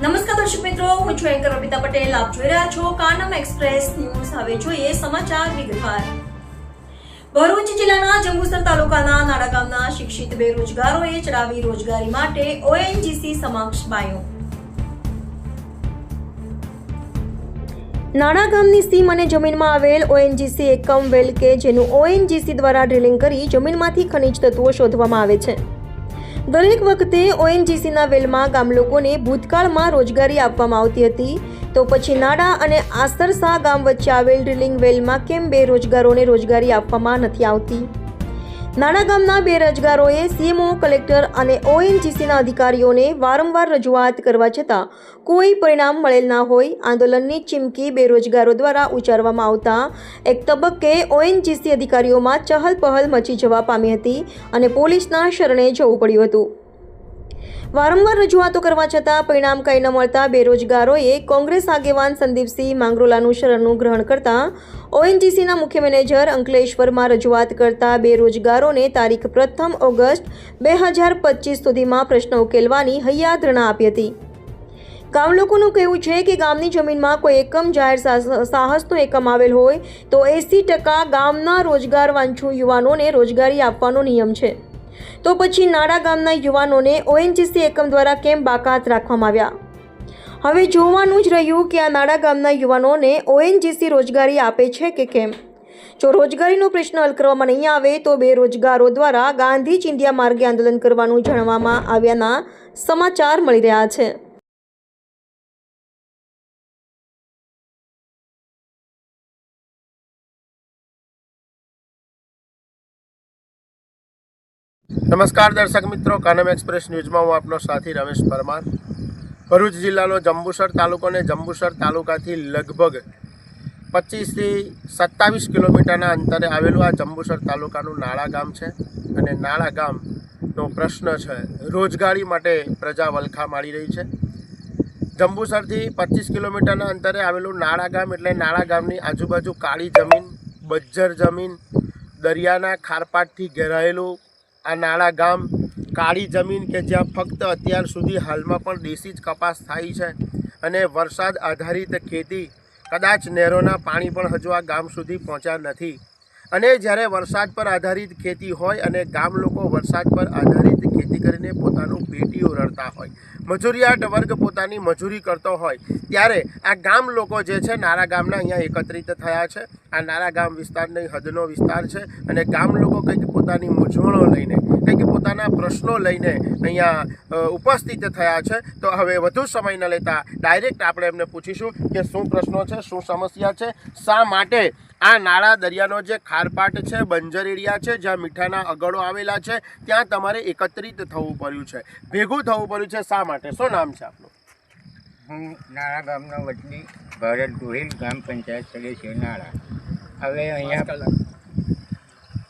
નમસ્કાર દર્શક મિત્રો, હું છું એન્કર અમિતા પટેલ. આપ જોઈ રહ્યા છો કાનમ એક્સપ્રેસ ન્યૂઝ. હવે જોઈએ સમાચાર વિગતવાર. ભરૂચ જિલ્લાના જંબુસર તાલુકાના નાડા ગામના શિક્ષિત બેરોજગારોએ ચડાવી રોજગારી માટે ઓએનજીસી સમક્ષ બાયો. નાણા ગામની સીમ અને જમીનમાં આવેલ ઓએનજીસી એકમ વેલ કે જેનું ઓએનજીસી દ્વારા ડ્રિલિંગ કરી જમીનમાંથી ખનિજ તત્વો શોધવામાં આવે છે. દરેક વખતે ઓએનજીસીના વેલમાં ગામ લોકોને ભૂતકાળમાં રોજગારી આપવામાં આવતી હતી. તો પછી નાડા અને આસરસા ગામ વચ્ચે આવેલ ડ્રિલિંગ વેલમાં કેમ બેરોજગારોને રોજગારી આપવામાં નથી આવતી? નાણા ગામના બેરોજગારોએ સીએમઓ, કલેક્ટર અને ઓએનજીસીના અધિકારીઓને વારંવાર રજૂઆત કરવા છતાં કોઈ પરિણામ મળેલ ના હોય. આંદોલનની ચીમકી બેરોજગારો દ્વારા ઉચ્ચારવામાં આવતા એક તબક્કે ઓએનજીસી અધિકારીઓમાં ચહલપહલ મચી જવા પામી હતી અને પોલીસના શરણે જવું પડ્યું હતું. વારંવાર રજૂઆતો કરવા છતાં પરિણામ કંઈ ન મળતા બેરોજગારોએ કોંગ્રેસ આગેવાન સંદીપસિંહ માંગરોલાનું શરણનું ગ્રહણ કરતા ઓએનજીસીના મુખ્ય મેનેજર અંકલેશ્વરમાં રજૂઆત કરતા બેરોજગારોને તારીખ પ્રથમ ઓગસ્ટ બે હજાર પચીસ સુધીમાં પ્રશ્ન ઉકેલવાની હૈયાધરણા આપી હતી. ગામ લોકોનું કહેવું છે કે ગામની જમીનમાં કોઈ એકમ જાહેર સાહસ- સાહસનો એકમ આવેલ હોય તો એંસી ટકા ગામના રોજગાર વાંછુ યુવાનોને રોજગારી આપવાનો નિયમ છે. તો પછી નાડા ગામના યુવાનોને ઓએનજીસી એકમ દ્વારા કેમ બાકાત રાખવામાં આવ્યા? હવે જોવાનું જ રહ્યું કે આ નાડા ગામના યુવાનોને ઓએનજીસી રોજગારી આપે છે કે કેમ? જો રોજગારીનો પ્રશ્ન હલ કરવામાં નહીં આવે તો બેરોજગારો દ્વારા ગાંધી ચિંધિયા માર્ગે આંદોલન કરવાનું જાણવામાં આવ્યાના સમાચાર મળી રહ્યા છે. નમસ્કાર દર્શક મિત્રો, કાનમ એક્સપ્રેસ ન્યૂઝમાં હું આપનો સાથી રમેશ પરમાર. ભરૂચ જિલ્લાનો જંબુસર તાલુકો અને જંબુસર તાલુકાથી લગભગ પચીસથી સત્તાવીસ કિલોમીટરના અંતરે આવેલું આ જંબુસર તાલુકાનું નાળા ગામ છે અને નાળા ગામનો પ્રશ્ન છે, રોજગારી માટે પ્રજા વલખા માળી રહી છે. જંબુસરથી પચીસ કિલોમીટરના અંતરે આવેલું નાળા ગામ એટલે નાળા ગામની આજુબાજુ કાળી જમીન, બજ્જર જમીન, દરિયાના ખારપાટથી ઘેરાયેલું આ નાળા ગામ કાળી જમીન કે જ્યાં ફક્ત અત્યાર સુધી હાલમાં પણ દેશી જ કપાસ થાય છે અને વરસાદ આધારિત ખેતી કદાચ નહેરોના પાણી પણ હજુ આ ગામ સુધી પહોંચ્યા નથી. અને જ્યારે વરસાદ પર આધારિત ખેતી હોય અને ગામ લોકો વરસાદ પર આધારિત ખેતી કરીને પોતાનું પેટીઓ રડતા હોય મજૂરિયાત વર્ગ પોતાની મજૂરી કરતો હોય, ત્યારે આ ગામ લોકો જે છે નારા ગામના અહીંયા એકત્રિત થયા છે. આ નારા ગામ વિસ્તારની હદનો વિસ્તાર છે અને ગામ લોકો કંઈક પોતાની મૂંઝવણો લઈને, કંઈક પોતાના પ્રશ્નો લઈને અહીંયા ઉપસ્થિત થયા છે. તો હવે વધુ સમય ન લેતા ડાયરેક્ટ આપણે એમને પૂછીશું કે શું પ્રશ્નો છે, શું સમસ્યા છે, શા માટે આ નાળા દરિયાનો જે ખારપાટ છે બંજર એરિયા છે, જ્યાં મીઠાના અગડો આવેલા છે, ત્યાં તમારે એકત્રિત થવું પડ્યું છે. ભેગું થવું પડ્યું છે શા માટે? શું નામ છે આપનું? હું નાળા ગામનો વતની ભરત ગોહિલ ગ્રામ પંચાયત સદસ્ય નાળા. હવે અહીંયા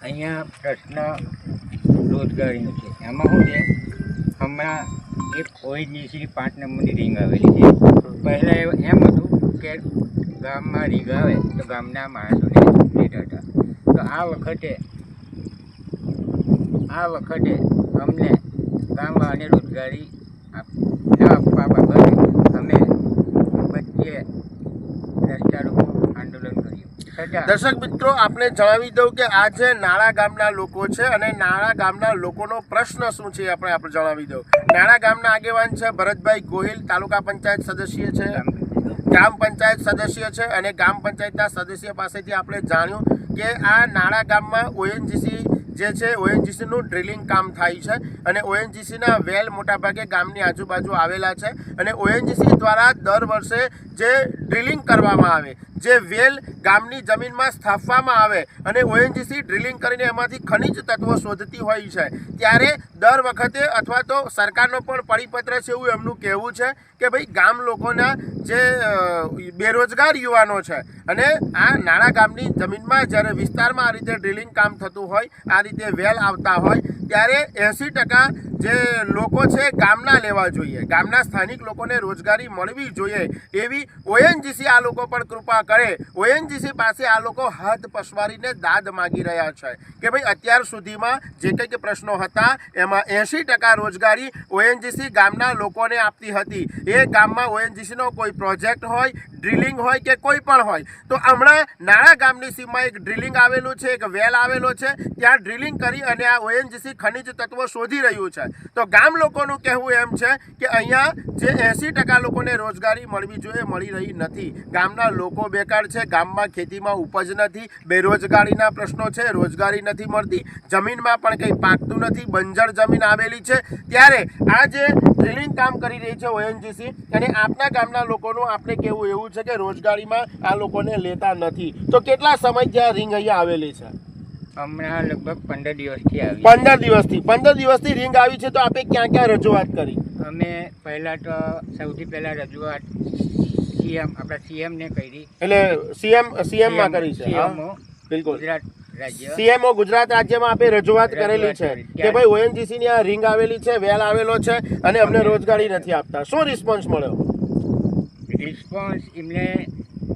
અહીંયા પ્રશ્ન રોજગારીનો છે. એમાં શું છે હમણાં એક ઓએનજીસી પાંચ નંબરની રીંગ આવેલી છે. પહેલાં એમ હતું કે ગામમાં રીંગ આવે તો ગામના માણસોને લેતા હતા તો આ વખતે આ વખતે અમને ગામમાં અને રોજગારી ન આપવા અમે બચીએ આંદોલન કર્યું. દર્શક મિત્રો આપણે જણાવી દઉં કે આ જે નાળા ગામના લોકો છે અને નાળા ગામના લોકોનો પ્રશ્ન શું છે આપણે આપણે જણાવી દઉં. નાળા ગામના આગેવાન છે ભરતભાઈ ગોહિલ તાલુકા પંચાયત સદસ્ય છે. ગ્રામ પંચાયત. સદસ્ય છે અને ગ્રામ પંચાયતના સદસ્ય પાસેથી આપણે જાણ્યું કે આ નાળા ગામમાં ઓએનજીસી જે છે ઓએનજીસીનું ડ્રિલિંગ કામ થાય છે અને ઓએનજીસીના વેલ મોટાભાગે ગામની આજુબાજુ આવેલા છે અને ઓએનજીસી દ્વારા દર વર્ષે જે ડ્રિલિંગ કરવામાં આવે જે વેલ ગામની જમીનમાં સ્થાપવામાં આવે અને ઓએનજીસી ડ્રિલિંગ કરીને એમાંથી ખનિજ તત્વો શોધતી હોય છે. ત્યારે દર વખતે અથવા તો સરકારનો પણ પરિપત્ર છે એવું એમનું કહેવું છે કે ભાઈ ગામ લોકોના જે બેરોજગાર યુવાનો છે અને આ નાણાં ગામની જમીનમાં જ્યારે વિસ્તારમાં આ રીતે ડ્રિલિંગ કામ થતું હોય, આ રીતે વેલ આવતા હોય, ત્યારે એંસી ટકા જે લોકો છે ગામના લેવા જોઈએ. ગામના સ્થાનિક લોકોને રોજગારી મળવી જોઈએ એવી ઓએનજીસી આ લોકો પર કૃપા કરે. ઓએનજીસી પાસે આ લોકો હાથ પસવારીને દાદ માગી રહ્યા છે કે ભાઈ અત્યાર સુધીમાં જે કંઈક પ્રશ્નો હતા એમાં એંશી ટકા રોજગારી ઓએનજીસી ગામના લોકોને આપતી હતી. એ ગામમાં ઓએનજીસીનો કોઈ પ્રોજેક્ટ હોય ડ્રિલિંગ હોય કે કોઈ પણ હોય, તો હમણાં નાણા ગામની સીમમાં એક ડ્રિલિંગ આવેલું છે, એક વેલ આવેલો છે. ત્યાં ડ્રિલિંગ કરી અને આ ઓએનજીસી ખનિજ તત્વો શોધી રહ્યું છે. તો ગામ લોકોનું કહેવું એમ છે કે અહીંયા જે એંસી ટકા લોકોને રોજગારી મળવી જોઈએ, મળી રહી નથી. ગામના લોકો બેકાર છે, ગામમાં ખેતીમાં ઉપજ નથી, બેરોજગારીના પ્રશ્નો છે, રોજગારી નથી મળતી, જમીનમાં પણ કંઈ પાકતું નથી, બંજર જમીન આવેલી છે. ત્યારે આ જે ડ્રિલિંગ કામ કરી રહી છે ઓએનજીસી અને આપના ગામના લોકોનું આપણે કહેવું એવું છે કે રોજગારીમાં આ લોકોને લેતા નથી. તો કેટલા સમય ત્યાં રિંગ અહીંયા આવેલી છે? હમણાં લગભગ પંદર દિવસથી આવી પંદર દિવસથી. પંદર દિવસથી રિંગ આવી છે તો આપણે ક્યાં ક્યાં રજૂઆત કરી? અમે પહેલાં તો સૌથી પહેલાં રજૂઆત સીએમ આપણા સીએમને કરી. એટલે સીએમ સીએમમાં કરી છે બિલકુલ. ગુજરાત સીએમઓ ગુજરાત રાજ્યમાં આપણે રજૂઆત રજૂઆત કરેલી છે કે ભાઈ ઓએનજીસી ની આ રિંગ આવેલી છે વેલ આવેલો છે અને અમને રોજગારી નથી આપતા. શું રિસ્પોન્સ મળ્યો? રિસ્પોન્સ એમને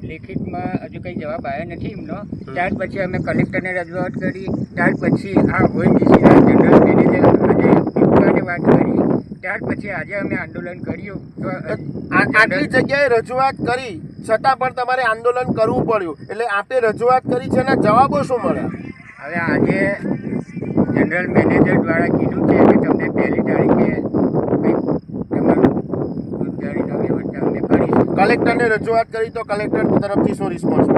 લેખિતમાં હજુ કંઈ જવાબ આવ્યો નથી એમનો. ત્યાર પછી અમે કલેક્ટરને રજૂઆત કરી. ત્યાર પછી આ ઓએનજીસીના જનરલ મેનેજર અને પીપળાને વાત કરી. ત્યાર પછી આજે અમે આંદોલન કર્યું. આટલી જગ્યાએ રજૂઆત કરી છતાં પણ તમારે આંદોલન કરવું પડ્યું. એટલે આપે રજૂઆત કરી છે એના જવાબો શું મળ્યા? હવે આજે જનરલ મેનેજર દ્વારા કીધું છે કે તમને પહેલી તારીખે કંઈક તમારું રોજગારીનો વ્યવસ્થા અમે કરીશું કલેક્ટરને રજૂઆત કરી તો કલેક્ટર તરફથી શું રિસ્પોન્સ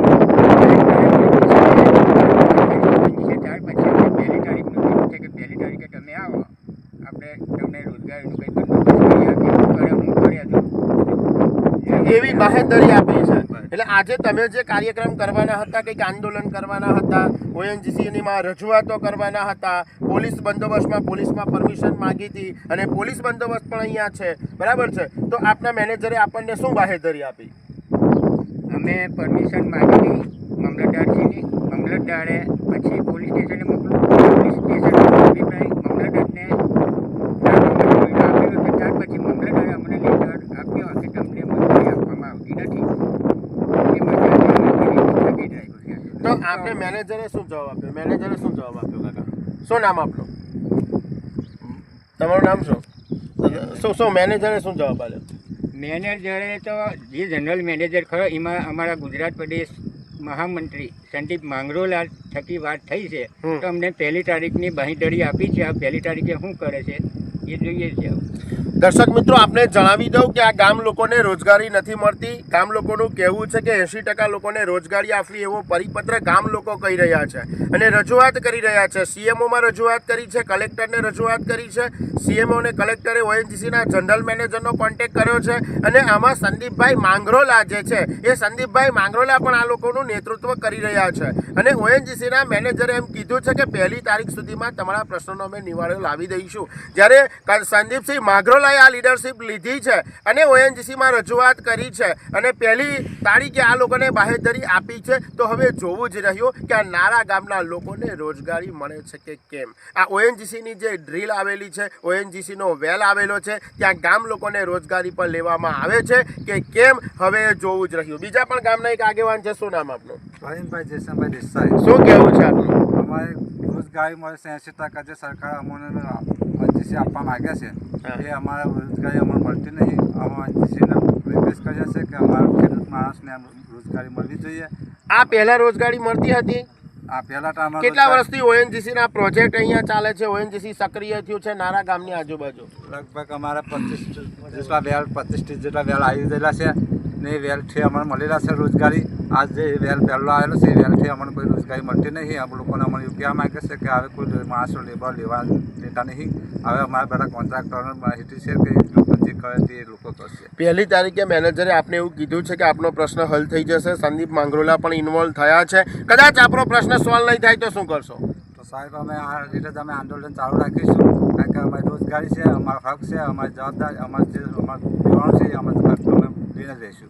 એવી બાહેધરી આપી છે. એટલે આજે તમે જે કાર્યક્રમ કરવાના હતા, કંઈક આંદોલન કરવાના હતા ઓએનજીસીનીમાં રજૂઆતો કરવાના હતા, પોલીસ બંદોબસ્તમાં, પોલીસમાં પરમિશન માંગી હતી અને પોલીસ બંદોબસ્ત પણ અહીંયા છે, બરાબર છે? તો આપના મેનેજરે આપણને શું બાહેધરી આપી? અમે પરમિશન માંગી મામલતદારશ્રીની મમલતદારે પછી પોલીસ સ્ટેશને મોકલું પોલીસ સ્ટેશન અભિપ્રાય મામલતદારને આપેલો તો ત્યાર પછી મામલતદારે અમને લેટર આપ્યો કે તમને મંજૂરી આપવામાં આવતી નથી એ માટે આજે અમે સ્થગિત રાખ્યું છે તો આપને મેનેજરે શું જવાબ આપ્યો? મેનેજરે શું જવાબ આપ્યો કાકા? શું નામ આપનું? તમારું નામ શું? શું શું મેનેજરે શું જવાબ આપ્યો? મેનેજરે તો જે જનરલ મેનેજર ખરો એમાં અમારા ગુજરાત પ્રદેશ મહામંત્રી સંદીપ માંગરોલા થકી વાત થઈ છે. તો અમને પહેલી તારીખની બાંહીધરી આપી છે. આ પહેલી તારીખે શું કરે છે? એ જોઈએ છે. દર્શક મિત્રો, આપને જણાવી દઉં કે આ ગામ લોકોને રોજગારી નથી મળતી. ગામ લોકોનું કહેવું છે કે એંશી ટકા લોકોને રોજગારી આપવી એવો પરિપત્ર ગામ લોકો કહી રહ્યા છે અને રજૂઆત કરી રહ્યા છે. સીએમઓમાં રજૂઆત કરી છે, કલેક્ટરને રજૂઆત કરી છે. સીએમઓ અને કલેક્ટરે ઓએનજીસીના જનરલ મેનેજરનો કોન્ટેક્ટ કર્યો છે અને આમાં સંદીપભાઈ માંગરોલા જે છે, એ સંદીપભાઈ માંગરોલા પણ આ લોકોનું નેતૃત્વ કરી રહ્યા છે. અને ઓએનજીસીના મેનેજરે એમ કીધું છે કે પહેલી તારીખ સુધીમાં તમારા પ્રશ્નોનો અમે નિવારણ લાવી દઈશું. જ્યારે સંદીપસિંહ સંદીપસિંહ માઘરોલાએ આ લીડરશિપ લીધી છે અને ઓએનજીસીમાં રજૂઆત કરી છે અને પહેલી તારીખે આ લોકોને બાહેધરી આપી છે. તો હવે જોવું જ રહ્યું કે આ નારા ગામના લોકોને રોજગારી મળે છે કે કેમ? આ ઓએનજીસીની જે ડ્રીલ આવેલી છે ઓએનજીસીનો વેલ આવેલો છે ત્યાં ગામ લોકોને રોજગારી પર લેવામાં આવે છે કે કેમ? હવે જોવું જ રહ્યું. બીજા પણ ગામના એક આગેવાન છે. શું નામ આપનું? ભાઈનભાઈ જયસંભાઈ દેસાઈ. શું કહેવું છે આપનું? અમારે રોજગારી મળે એંસી ટકા જે સરકાર અમને મંજૂરી આપવા માગે છે એ અમારે રોજગારી અમને મળતી નહીં. અમે જીસીને રિક્વેસ્ટ કરીએ છીએ કે અમારા ખેડૂત માણસને રોજગારી મળવી જોઈએ. આ પહેલાં રોજગારી મળતી હતી? આ પહેલા ટાઈમ કેટલા વર્ષથી ઓએનજીસી ના પ્રોજેક્ટ અહીંયા ચાલે છે? ઓએનજીસી સક્રિય થયું છે નારા ગામની આજુબાજુ? લગભગ અમારે પચીસ જેટલા વેલ પચીસ ત્રીસ જેટલા વેલ આવી ગયેલા છે ને એ વેલથી અમને મળેલા છે રોજગારી. આજ જે વેલ પહેલો આવેલો છે એ વેલથી અમને કોઈ રોજગારી મળતી નહીં. આ લોકોને અમને રૂપિયા માગે છે કે હવે કોઈ માણસો લેબર લેવા નહીં. હવે અમારા બધા કોન્ટ્રાક્ટરોને માહિતી છે કે લોકો જે કરે તે લોકો કરશે. પહેલી તારીખે મેનેજરે આપને એવું કીધું છે કે આપનો પ્રશ્ન હલ થઈ જશે. સંદીપ માંગરોલા પણ ઇન્વોલ્વ થયા છે. કદાચ આપણો પ્રશ્ન સોલ્વ નહીં થાય તો શું કરશો? તો સાહેબ અમે આ રીતે જ અમે આંદોલન ચાલુ રાખીશું. કારણ કે અમારી રોજગારી છે અમારો હક છે અમારી જવાબદારી અમારી જે અમારું છે અમે લઈને રહીશું.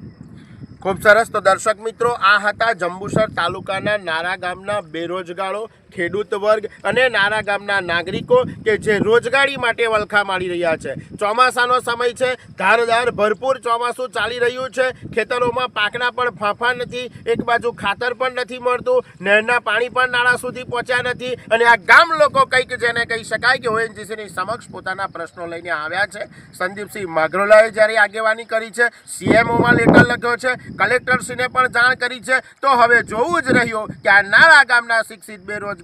ખૂબ સરસ. તો દર્શક મિત્રો આ હતા જંબુસર તાલુકાના નારા ગામના બેરોજગારો. ખેડૂત વર્ગ અને નારા ગામના નાગરિકો કે જે રોજગારી માટે વલખા મારી રહ્યા છે. ચોમાસાનો સમય છે, ધારદાર ભરપૂર ચોમાસું ચાલી રહ્યું છે. ખેતરોમાં પાકના પણ ફાંફા નથી, એક બાજુ ખાતર પણ નથી મળતું, નહેરના પાણી પણ નાળા સુધી પહોંચ્યા નથી અને આ ગામ લોકો કંઈક જેને કહી શકાય કે ઓએનજીસીની સમક્ષ પોતાના પ્રશ્નો લઈને આવ્યા છે. સંદીપસિંહ માઘરોલાએ જ્યારે આગેવાની કરી છે, સીએમઓમાં લેટર લખ્યો છે, કલેક્ટરશ્રીને પણ જાણ કરી છે. તો હવે જોવું જ રહ્યું કે આ નાળા ગામના શિક્ષિત બેરોજગારો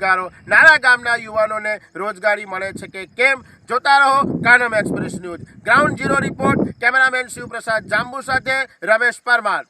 નાળા ગામના યુવાનોને રોજગારી મળે છે કે કેમ? જોતા રહો Kanam express news. Ground zero report, cameraman Shivprasad Jambu સાથે રમેશ પરમાર.